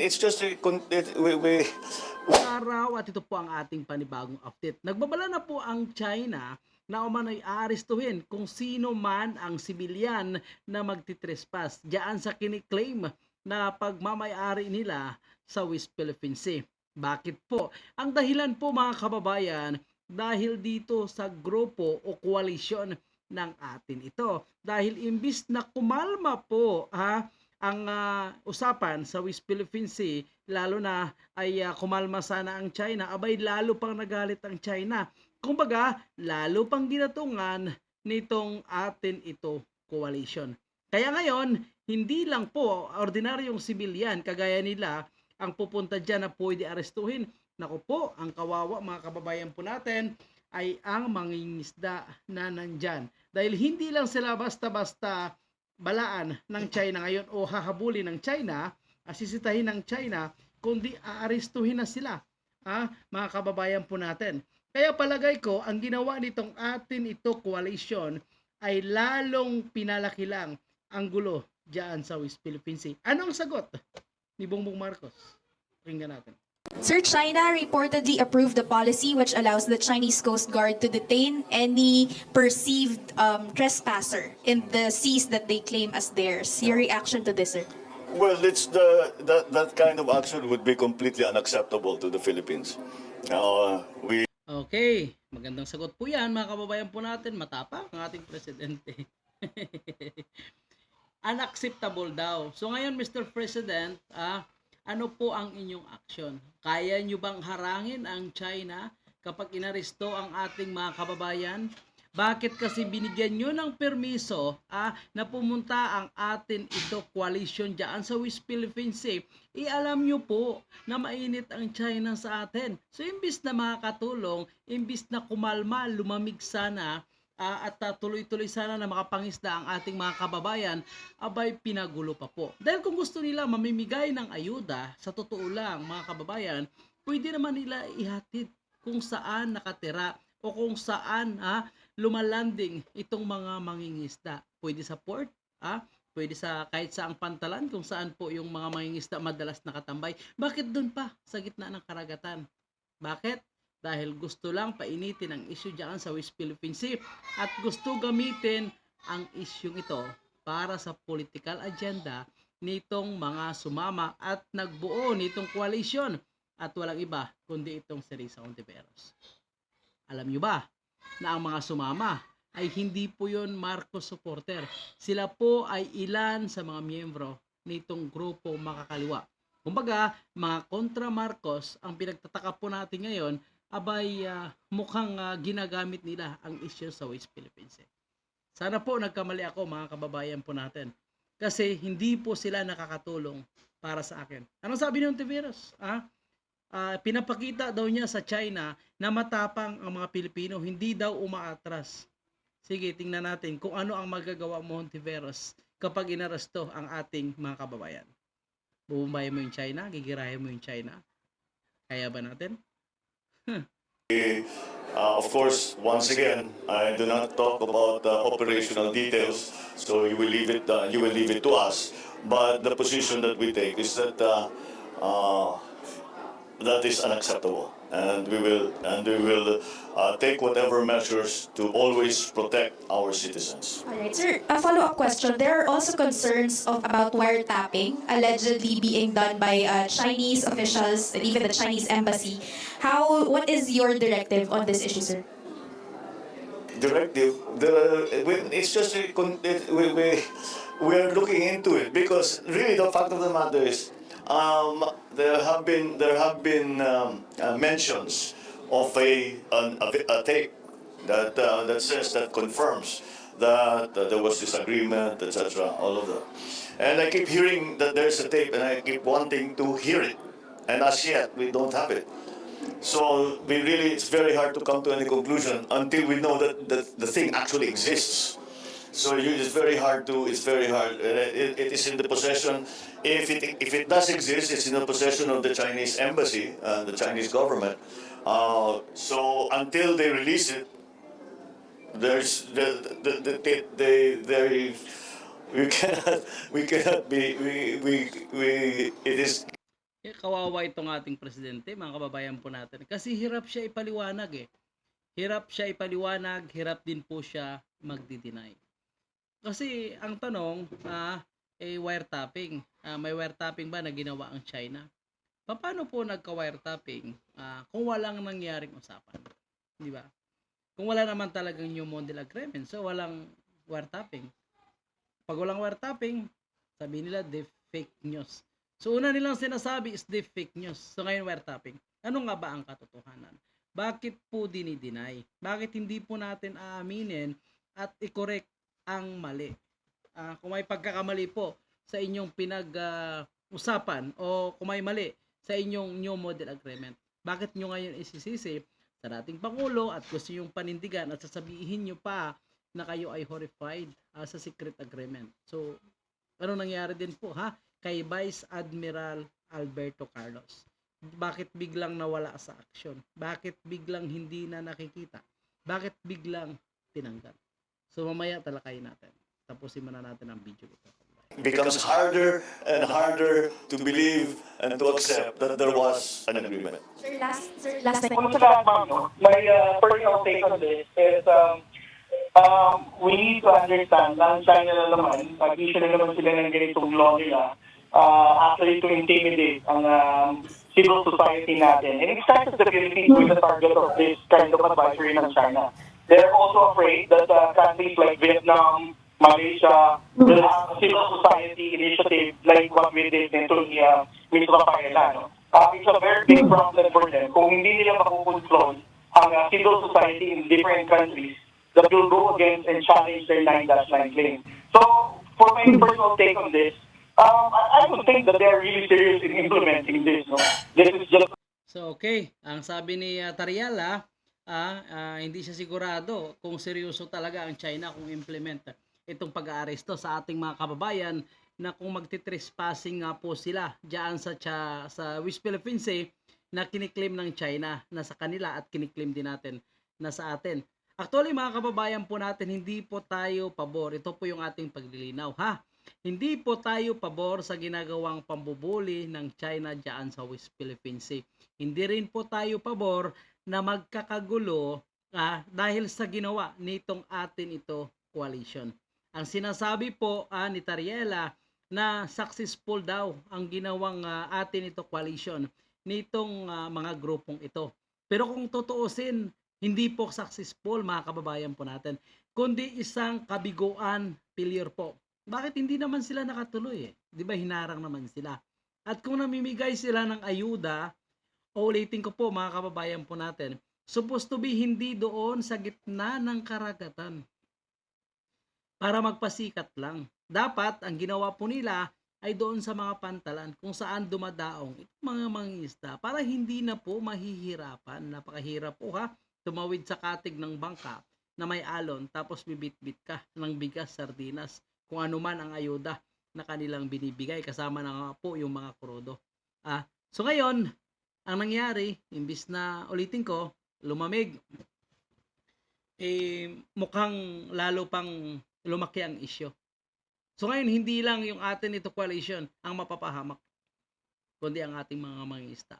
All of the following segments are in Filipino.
it's just a, it, we, we, araw at ito po ang ating panibagong update. Nagbabala na po ang China na umano'y aarestuhin kung sino man ang sibilyan na magtitrespass diyan sa kiniklaim na pagmamayari nila sa West Philippine Sea. Bakit po? Ang dahilan po mga kababayan dahil dito sa grupo o koalisyon ng atin ito. Dahil imbis na kumalma po ha, ang ah, usapan sa West Philippine Sea, lalo na ay ah, kumalma sana ang China, abay lalo pang nagalit ang China. Kumbaga, lalo pang ginatungan nitong atin ito coalition. Kaya ngayon, hindi lang po ordinaryong sibilyan kagaya nila ang pupunta dyan na pwede arestuhin. Naku po, ang kawawa mga kababayan po natin ay ang mangingisda na nandyan. Dahil hindi lang sila basta-basta balaan ng China ngayon o hahabulin ng China, asisitahin ng China, kundi aarestuhin na sila, ah, mga kababayan po natin. Kaya palagay ko, ang ginawa nitong atin ito coalition ay lalong pinalaki lang ang gulo diyan sa West Philippine Sea. Anong sagot ni Bongbong Marcos? Tingnan natin. Sir, China reportedly approved the policy which allows the Chinese Coast Guard to detain any perceived um, trespasser in the seas that they claim as theirs. Your reaction to this, sir? well, it's the, that, that kind of action would be completely unacceptable to the Philippines. Uh, we Okay, magandang sagot po yan mga kababayan po natin. Matapang ang ating presidente. Unacceptable daw. So ngayon Mr. President, ah, ano po ang inyong aksyon? Kaya nyo bang harangin ang China kapag inaresto ang ating mga kababayan? Bakit kasi binigyan nyo ng permiso ah, na pumunta ang atin ito coalition dyan sa West Philippine Sea? Ialam nyo po na mainit ang China sa atin. So imbis na makakatulong, imbis na kumalma, lumamig sana, ah, at ah, tuloy-tuloy sana na makapangisda ang ating mga kababayan, abay pinagulo pa po. Dahil kung gusto nila mamimigay ng ayuda, sa totoo lang mga kababayan, pwede naman nila ihatid kung saan nakatira o kung saan ha, lumalanding itong mga mangingisda. Pwede sa port, ha? pwede sa kahit saang pantalan kung saan po yung mga mangingisda madalas nakatambay. Bakit doon pa sa gitna ng karagatan? Bakit? Dahil gusto lang painitin ang issue dyan sa West Philippine Sea at gusto gamitin ang isyung ito para sa political agenda nitong mga sumama at nagbuo nitong koalisyon at walang iba kundi itong si Risa Ontiveros. Alam nyo ba na ang mga sumama ay hindi po yon Marcos supporter. Sila po ay ilan sa mga miyembro nitong grupo makakaliwa. Kumbaga, mga kontra Marcos, ang pinagtataka po natin ngayon, abay ah, mukhang ah, ginagamit nila ang issue sa West Philippines. Sea. Sana po nagkamali ako mga kababayan po natin. Kasi hindi po sila nakakatulong para sa akin. Anong sabi ni Ontiveros? Ah? Ah, pinapakita daw niya sa China na matapang ang mga Pilipino, hindi daw umaatras. Sige, tingnan natin kung ano ang magagawa mo, Hontiveros, kapag inaresto ang ating mga kababayan. Bubumbayin mo yung China, gigirahin mo yung China. Kaya ba natin? Uh, of course, once again, I do not talk about uh, operational details, so you will leave it. Uh, you will leave it to us. But the position that we take is that uh, uh, that is unacceptable, and we will and we will uh, take whatever measures to always protect our citizens. All right, sir. A follow-up question. There are also concerns of about wiretapping allegedly being done by uh, Chinese officials and even the Chinese embassy. How? What is your directive on this issue, sir? directive, the, it's just, it- we, we, we are looking into it because really the fact of the matter is, um, there have been, there have been um, uh, mentions of a, an, a, a tape that, uh, that says, that confirms that there was disagreement, etc., all of that. And I keep hearing that there's a tape and I keep wanting to hear it. And as yet, we don't have it. So we really, it's very hard to come to any conclusion until we know that the, the thing actually exists. So you, it's very hard to, it's very hard. Uh, It, it is in the possession, if it, if it does exist, it's in the possession of the Chinese embassy, uh, the Chinese government. Uh, so until they release it, there's the, the, the, they, they, they, we cannot, we cannot be, we, we, we, it is Eh, kawawa itong ating presidente, mga kababayan po natin. Kasi hirap siya ipaliwanag eh. Hirap siya ipaliwanag, hirap din po siya magdi-deny. Kasi ang tanong, ah, eh, wiretapping. Ah, may wiretapping ba na ginawa ang China? Paano po nagka-wiretapping ah, kung walang nangyaring usapan? Di ba? Kung wala naman talagang new model agreement, so walang wiretapping. Pag walang wiretapping, sabi nila, de fake news. So una nilang sinasabi is deep fake news. So ngayon wiretapping. Ano nga ba ang katotohanan? Bakit po dinideny? Bakit hindi po natin aaminin at i-correct ang mali? Ah, kung may pagkakamali po sa inyong pinag-usapan o kung may mali sa inyong new model agreement, bakit nyo ngayon isisisi sa dating Pangulo at gusto yung panindigan at sasabihin nyo pa na kayo ay horrified ah, sa secret agreement. So, ano nangyari din po ha? kay Vice Admiral Alberto Carlos. Bakit biglang nawala sa aksyon? Bakit biglang hindi na nakikita? Bakit biglang tinanggal? So mamaya talakayin natin. Tapusin muna natin ang video ito. becomes harder and harder to believe and to accept that there was an agreement. Sir, last, sir, last night. sa lahat, ma'am, no, my uh, personal take on this is um, um, we need to understand na ang China na naman, pag-issue na naman sila ng ganitong law nila, uh, actually to intimidate ang um, civil society natin. And it starts at the Philippines with the target of this kind of advisory ng China. They're also afraid that uh, countries like Vietnam, Malaysia will have a civil society initiative like what we did nito ni uh, Ministro Rafaela. No? Uh, it's a very big problem for them. Kung hindi nila makukontrol ang uh, civil society in different countries that will go against and challenge their 9-9 claim. So, for my personal take on this, um, I, I would think that they're really serious in implementing this. No? This is just So okay, ang sabi ni uh, Tariala, ah, ah, hindi siya sigurado kung seryoso talaga ang China kung implement itong pag-aaresto sa ating mga kababayan na kung magtitrespassing nga po sila diyan sa cha, sa West Philippine Sea na kiniklaim ng China na sa kanila at kiniklaim din natin na sa atin. Actually mga kababayan po natin, hindi po tayo pabor. Ito po yung ating paglilinaw ha. Hindi po tayo pabor sa ginagawang pambubuli ng China diyan sa West Philippine Sea. Hindi rin po tayo pabor na magkakagulo ah, dahil sa ginawa nitong atin ito coalition. Ang sinasabi po ah, ni Tariela na successful daw ang ginawang ah, atin ito coalition nitong ah, mga grupong ito. Pero kung tutuusin, hindi po successful mga kababayan po natin, kundi isang kabiguan failure po. Bakit hindi naman sila nakatuloy eh? 'Di ba hinarang naman sila? At kung namimigay sila ng ayuda, ulitin ko po mga kababayan po natin, supposed to be hindi doon sa gitna ng karagatan para magpasikat lang. Dapat ang ginawa po nila ay doon sa mga pantalan kung saan dumadaong itong mga mangingisda para hindi na po mahihirapan. Napakahirap po ha, tumawid sa katig ng bangka na may alon tapos bibit-bit ka ng bigas, sardinas, kung ano man ang ayuda na kanilang binibigay kasama na po yung mga krudo. Ah, so ngayon, ang nangyari, imbis na ulitin ko, lumamig, eh, mukhang lalo pang lumaki ang isyo. So ngayon, hindi lang yung atin ito coalition ang mapapahamak, kundi ang ating mga mangista.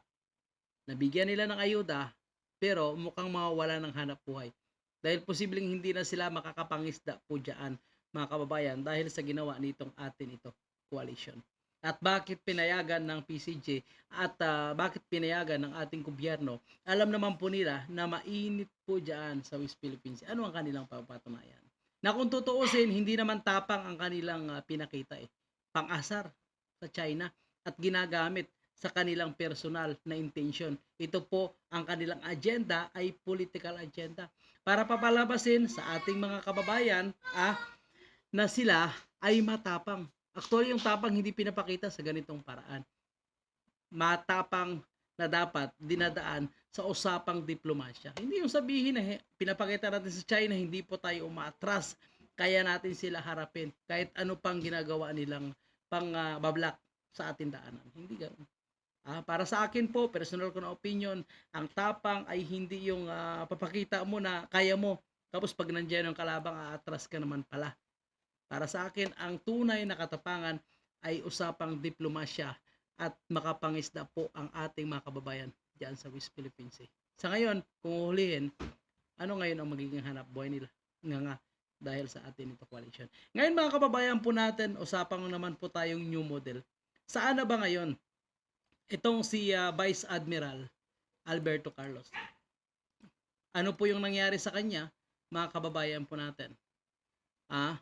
Nabigyan nila ng ayuda, pero mukhang mawawala ng hanap buhay. Dahil posibleng hindi na sila makakapangisda po dyan, mga kababayan, dahil sa ginawa nitong atin ito coalition. At bakit pinayagan ng PCJ at ah, bakit pinayagan ng ating gobyerno? Alam naman po nila na mainit po dyan sa West Philippines. Ano ang kanilang papatunayan? Na kung tutuusin, hindi naman tapang ang kanilang ah, pinakita eh. Pang-asar sa China at ginagamit sa kanilang personal na intention. Ito po ang kanilang agenda ay political agenda para papalabasin sa ating mga kababayan ah, na sila ay matapang. Actually, yung tapang hindi pinapakita sa ganitong paraan. Matapang na dapat dinadaan sa usapang diplomasya. Hindi yung sabihin na he, pinapakita natin sa China, hindi po tayo umaatras. Kaya natin sila harapin kahit ano pang ginagawa nilang pang ah, bablak sa ating daanan. Hindi ganoon. Ah, para sa akin po, personal ko na opinion, ang tapang ay hindi yung ah, papakita mo na kaya mo. Tapos pag nandiyan yung kalabang, aatras ka naman pala. Para sa akin, ang tunay na katapangan ay usapang diplomasya at makapangisda po ang ating mga kababayan diyan sa West Philippine Sea. Sa ngayon, kung uhulihin, ano ngayon ang magiging hanap buhay nila? Nga nga, dahil sa atin ito coalition. Ngayon mga kababayan po natin, usapan naman po tayong new model. Saan na ba ngayon? Itong si ah, Vice Admiral Alberto Carlos. Ano po yung nangyari sa kanya, mga kababayan po natin? Ah,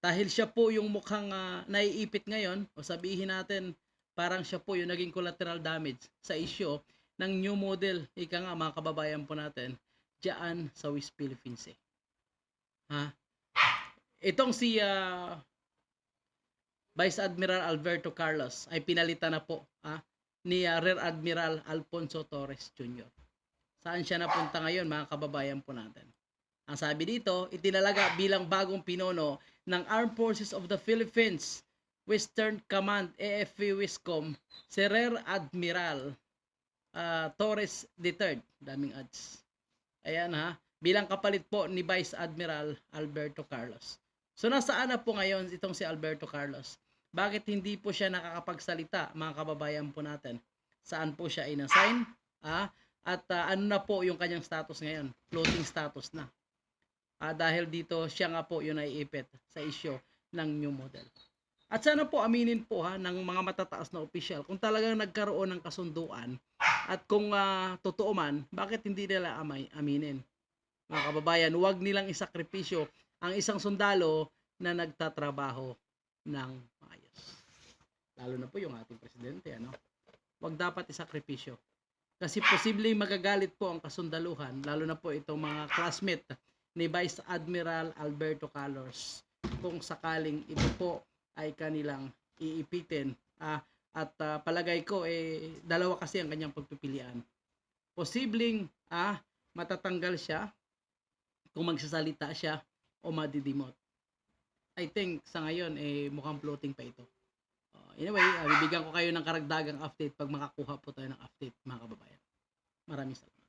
dahil siya po yung mukhang ah, naiipit ngayon, o sabihin natin, parang siya po yung naging collateral damage sa issue ng new model, ika nga mga kababayan po natin, diyan sa West Philippine Sea. Ha? Itong si ah, Vice Admiral Alberto Carlos ay pinalitan na po ah, ni ah, Rear Admiral Alfonso Torres Jr. Saan siya napunta ngayon mga kababayan po natin? Ang sabi dito, itinalaga bilang bagong pinono ng Armed Forces of the Philippines Western Command AFP Wiscom si Rear Admiral ah, Torres III. Daming ads. Ayan ha. Bilang kapalit po ni Vice Admiral Alberto Carlos. So nasaan na po ngayon itong si Alberto Carlos? Bakit hindi po siya nakakapagsalita mga kababayan po natin? Saan po siya inassign? Ah, at ah, ano na po yung kanyang status ngayon? Floating status na. Ah, dahil dito siya nga po yung naiipit sa issue ng new model. At sana po aminin po ha ng mga matataas na opisyal kung talagang nagkaroon ng kasunduan at kung ah, totoo man, bakit hindi nila amay, aminin? Mga kababayan, huwag nilang isakripisyo ang isang sundalo na nagtatrabaho ng maayos. Lalo na po yung ating presidente, ano? Huwag dapat isakripisyo. Kasi posibleng magagalit po ang kasundaluhan, lalo na po itong mga classmate ni Vice Admiral Alberto Carlos kung sakaling ito po ay kanilang iipitin. Ah, at ah, palagay ko, eh, dalawa kasi ang kanyang pagpipilian. Posibleng ah, matatanggal siya kung magsasalita siya o madidimot. I think sa ngayon eh mukhang floating pa ito. Uh, anyway, uh, bibigyan ko kayo ng karagdagang update pag makakuha po tayo ng update mga kababayan. Maraming salamat.